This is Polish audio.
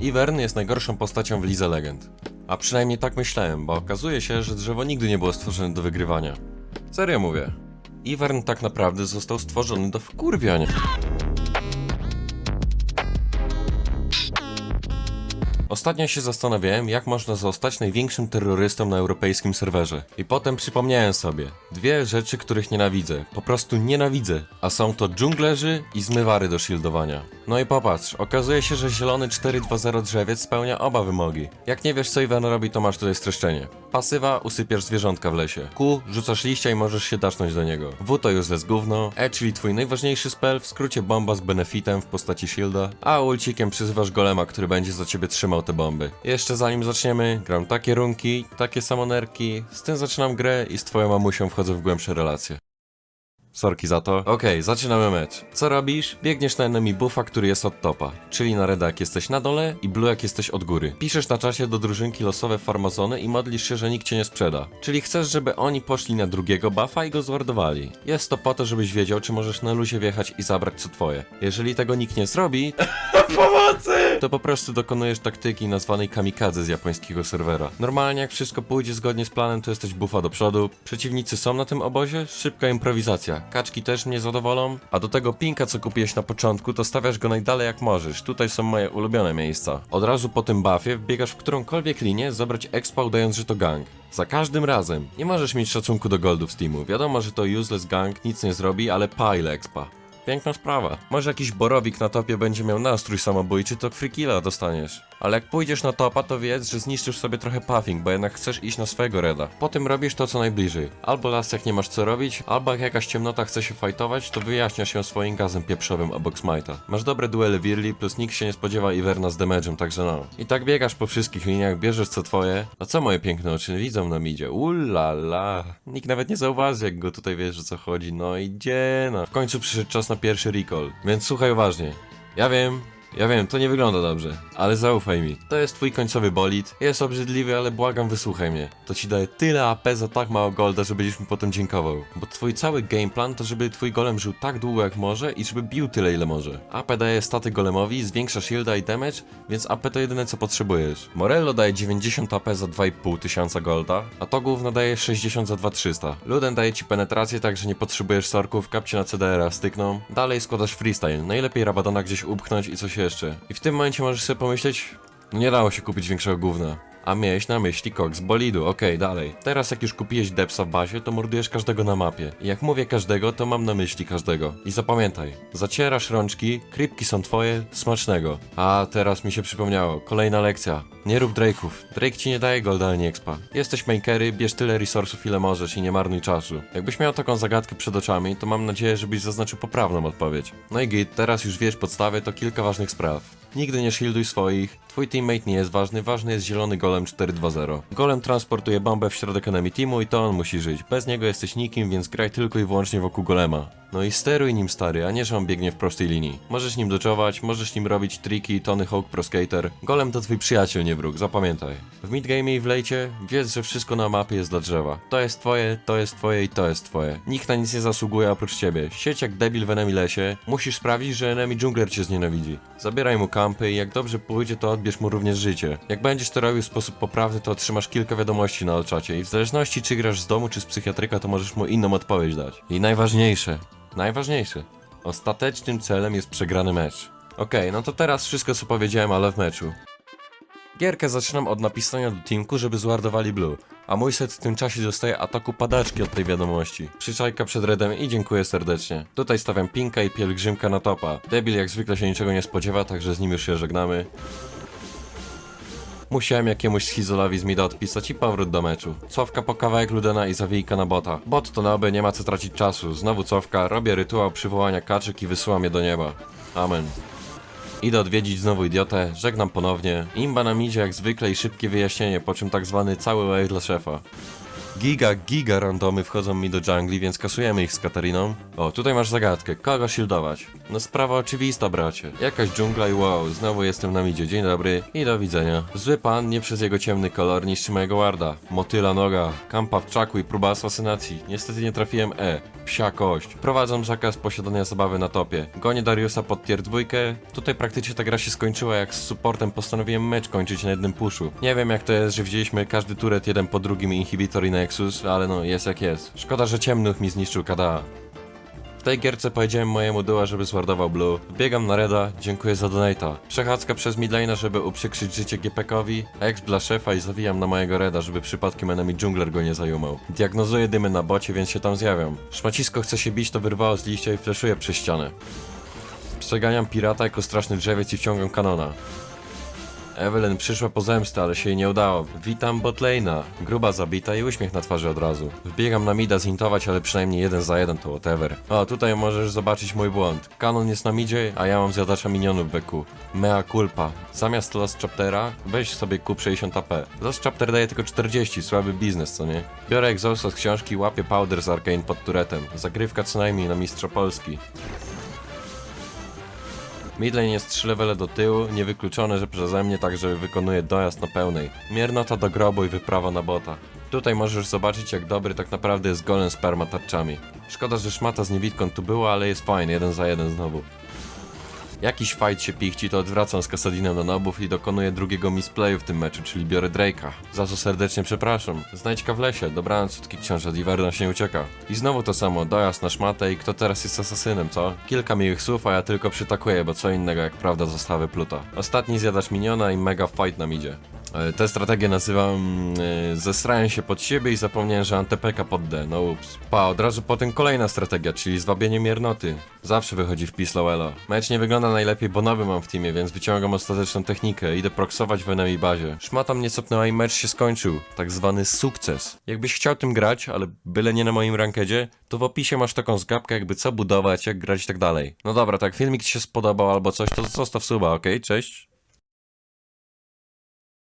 Ivern jest najgorszą postacią w Lidze Legend. A przynajmniej tak myślałem, bo okazuje się, że drzewo nigdy nie było stworzone do wygrywania. Serio mówię. Ivern tak naprawdę został stworzony do wkurwiania. Ostatnio się zastanawiałem, jak można zostać największym terrorystą na europejskim serwerze. I potem przypomniałem sobie dwie rzeczy, których nienawidzę. Po prostu nienawidzę. A są to dżunglerzy i zmywary do shieldowania. No i popatrz, okazuje się, że zielony 420 drzewiec spełnia oba wymogi. Jak nie wiesz co Iwan robi, to masz tutaj streszczenie. Pasywa, usypiasz zwierzątka w lesie. Q, rzucasz liścia i możesz się dasznąć do niego. W to useless gówno. E, czyli twój najważniejszy spell, w skrócie bomba z benefitem w postaci shielda. A ulcikiem przyzywasz golema, który będzie za ciebie trzymał te bomby. Jeszcze zanim zaczniemy, gram takie runki, takie samonerki. Z tym zaczynam grę i z twoją mamusią wchodzę w głębsze relacje. Sorki za to. Okej, zaczynamy mecz. Co robisz? Biegniesz na enemy buffa, który jest od topa. Czyli na reda jak jesteś na dole i blue jak jesteś od góry. Piszesz na czasie do drużynki losowe farmazony i modlisz się, że nikt cię nie sprzeda. Czyli chcesz, żeby oni poszli na drugiego buffa i go zwardowali. Jest to po to, żebyś wiedział, czy możesz na luzie wjechać i zabrać co twoje. Jeżeli tego nikt nie zrobi, Pomocy! To po prostu dokonujesz taktyki nazwanej kamikadze z japońskiego serwera. Normalnie jak wszystko pójdzie zgodnie z planem, to jesteś bufa do przodu. Przeciwnicy są na tym obozie, szybka improwizacja. Kaczki też mnie zadowolą. A do tego pinka, co kupiłeś na początku, to stawiasz go najdalej jak możesz. Tutaj są moje ulubione miejsca. Od razu po tym buffie wbiegasz w którąkolwiek linię, zabrać expa udając, że to gang. Za każdym razem. Nie możesz mieć szacunku do goldów z teamu. Wiadomo, że to useless gang, nic nie zrobi, ale pile expa. Piękna sprawa. Może jakiś borowik na topie będzie miał nastrój samobójczy, to free killa dostaniesz. Ale jak pójdziesz na topa, to wiedz, że zniszczysz sobie trochę puffing, bo jednak chcesz iść na swojego reda. Potem robisz to, co najbliżej. Albo las jak nie masz co robić, albo jak jakaś ciemnota chce się fajtować, to wyjaśniasz się swoim gazem pieprzowym obok smite'a. Masz dobre duele wirli, plus nikt się nie spodziewa Iverna z damage'em, także no. I tak biegasz po wszystkich liniach, bierzesz co twoje. A co moje piękne oczy widzą na midzie? Ulala. Nikt nawet nie zauważy, jak go tutaj wiesz, o co chodzi. No i gdzie no. W końcu przyszedł czas na pierwszy recall. Więc słuchaj uważnie. Ja wiem, ja wiem, to nie wygląda dobrze, ale zaufaj mi. To jest twój końcowy bolid. Jest obrzydliwy, ale błagam, wysłuchaj mnie. To ci daje tyle AP za tak mało golda, że będziesz mi potem dziękował. Bo twój cały gameplan to, żeby twój golem żył tak długo jak może i żeby bił tyle ile może. AP daje staty golemowi, zwiększa shielda i damage, więc AP to jedyne co potrzebujesz. Morello daje 90 AP za 2,5 tysiąca golda, a to gówno daje 60 za 2300. Luden daje ci penetrację, tak że nie potrzebujesz sorków, kapcie na CDR-a stykną. Dalej składasz freestyle, najlepiej Rabadona gdzieś upchnąć i coś jeszcze. I w tym momencie możesz sobie pomyśleć, no nie dało się kupić większego gówna. A miałeś na myśli koks bolidu, okej, dalej. Teraz jak już kupiłeś depsa w bazie, to mordujesz każdego na mapie. I jak mówię każdego, to mam na myśli każdego. I zapamiętaj, zacierasz rączki, krypki są twoje, smacznego. A teraz mi się przypomniało, kolejna lekcja. Nie rób Drake'ów. Drake ci nie daje golda ani expa. Jesteś makery, bierz tyle resursów ile możesz i nie marnuj czasu. Jakbyś miał taką zagadkę przed oczami, to mam nadzieję, żebyś zaznaczył poprawną odpowiedź. No i git, teraz już wiesz podstawy, to kilka ważnych spraw. Nigdy nie shielduj swoich, twój teammate nie jest ważny, ważny jest zielony golem 4-2-0. Golem transportuje bombę w środek enemy teamu i to on musi żyć. Bez niego jesteś nikim, więc graj tylko i wyłącznie wokół golema. No i steruj nim stary, a nie że on biegnie w prostej linii. Możesz nim doczować, możesz nim robić triki, Tony Hawk Pro Skater. Golem to twój przyjaciel, nie wróg, zapamiętaj. W midgame i w lejcie wiedz, że wszystko na mapie jest dla drzewa. To jest twoje, to jest twoje i to jest twoje. Nikt na nic nie zasługuje oprócz ciebie. Sieć jak debil w enemy lesie. Musisz sprawić, że enemy jungler cię znienawidzi. Zabieraj mu kampy i jak dobrze pójdzie, to odbierz mu również życie. Jak będziesz to robił w sposób poprawny, to otrzymasz kilka wiadomości na alczacie i w zależności czy grasz z domu czy z psychiatryka, to możesz mu inną odpowiedź dać. I najważniejsze, najważniejsze. Ostatecznym celem jest przegrany mecz. Okej, no to teraz wszystko co powiedziałem, ale w meczu. Gierkę zaczynam od napisania do teamku, żeby złardowali blue, a mój set w tym czasie dostaje ataku padaczki od tej wiadomości. Przyczajka przed redem i dziękuję serdecznie. Tutaj stawiam pinka i pielgrzymka na topa. Debil jak zwykle się niczego nie spodziewa, także z nim już się żegnamy. Musiałem jakiemuś schizolowi z mida odpisać i powrót do meczu. Cofka po kawałek Ludena i zawijka na bota. Bot to noby, nie ma co tracić czasu. Znowu cofka, robię rytuał przywołania kaczek i wysyłam je do nieba. Amen. Idę odwiedzić znowu idiotę, żegnam ponownie. Imba nam idzie jak zwykle i szybkie wyjaśnienie, po czym tak zwany cały wave dla szefa. Giga, giga randomy wchodzą mi do jungli, więc kasujemy ich z Katariną. O, tutaj masz zagadkę. Kogo shieldować? No sprawa oczywista, bracie. Jakaś dżungla i wow, znowu jestem na midzie. Dzień dobry i do widzenia. Zły pan nie przez jego ciemny kolor niszczy mojego warda. Motyla noga, kampa w czaku i próba asasynacji. Niestety nie trafiłem E. Psia kość. Prowadzą zakaz posiadania zabawy na topie. Gonię Dariusa pod tier dwójkę. Tutaj praktycznie ta gra się skończyła, jak z supportem postanowiłem mecz kończyć na jednym puszu. Nie wiem jak to jest, że wzięliśmy każdy turet jeden po drugim inhibitor i Nexus, ale no jest jak jest. Szkoda, że ciemnych mi zniszczył KDA. W tej gierce powiedziałem mojemu duła, żeby zwardował Blue. Biegam na Reda, dziękuję za donata. Przechadzka przez midlane'a, żeby uprzykrzyć życie GPK-owi, ex dla szefa i zawijam na mojego Reda, żeby przypadkiem enemy jungler go nie zajumał. Diagnozuję dymy na bocie, więc się tam zjawiam. Szmacisko chce się bić, to wyrwało z liścia i fleszuje przez ścianę. Przeganiam pirata jako straszny drzewiec i wciągam kanona. Evelyn przyszła po zemstę, ale się jej nie udało. Witam Botlejna. Gruba zabita i uśmiech na twarzy od razu. Wbiegam na mida zintować, ale przynajmniej jeden za jeden to whatever. O, tutaj możesz zobaczyć mój błąd. Kanon jest na midzie, a ja mam zjadacza minionów beku. Mea culpa. Zamiast Lost Chaptera, weź sobie kup 60 AP. Lost Chapter daje tylko 40, słaby biznes, co nie? Biorę egzosa z książki, łapię powder z Arcane pod turetem. Zagrywka co najmniej na mistrza Polski. Midlane jest 3 levele do tyłu, niewykluczone, że przeze mnie także wykonuje dojazd na pełnej. Miernota do grobu i wyprawa na bota. Tutaj możesz zobaczyć jak dobry tak naprawdę jest golem z perma tarczami. Szkoda, że szmata z niewidką tu była, ale jest fajny, jeden za jeden znowu. Jakiś fight się pichci, to odwracam z Kasadinem do nobów i dokonuję drugiego misplayu w tym meczu, czyli biorę Drake'a. Za co serdecznie przepraszam. Znajdźka w lesie, dobranoc cudki książę, Diverna się ucieka. I znowu to samo, dojazd na szmatę i kto teraz jest asasynem, co? Kilka miłych słów, a ja tylko przytakuję, bo co innego jak prawda została wypluta. Ostatni zjadacz miniona i mega fight nam idzie. E, Tę strategię nazywam e, zesrałem się pod siebie i zapomniałem, że antypeka pod D, no ups. Pa, od razu potem kolejna strategia, czyli zwabienie miernoty. Zawsze wychodzi w pis Lowella. Mecz nie wygląda najlepiej, bo nowy mam w teamie, więc wyciągam ostateczną technikę, idę proksować w enemy bazie. Szmata mnie cofnęła i mecz się skończył. Tak zwany sukces. Jakbyś chciał tym grać, ale byle nie na moim rankedzie, to w opisie masz taką zgapkę jakby co budować, jak grać i tak dalej. No dobra, tak filmik ci się spodobał albo coś, to zostaw suba, okej? Cześć?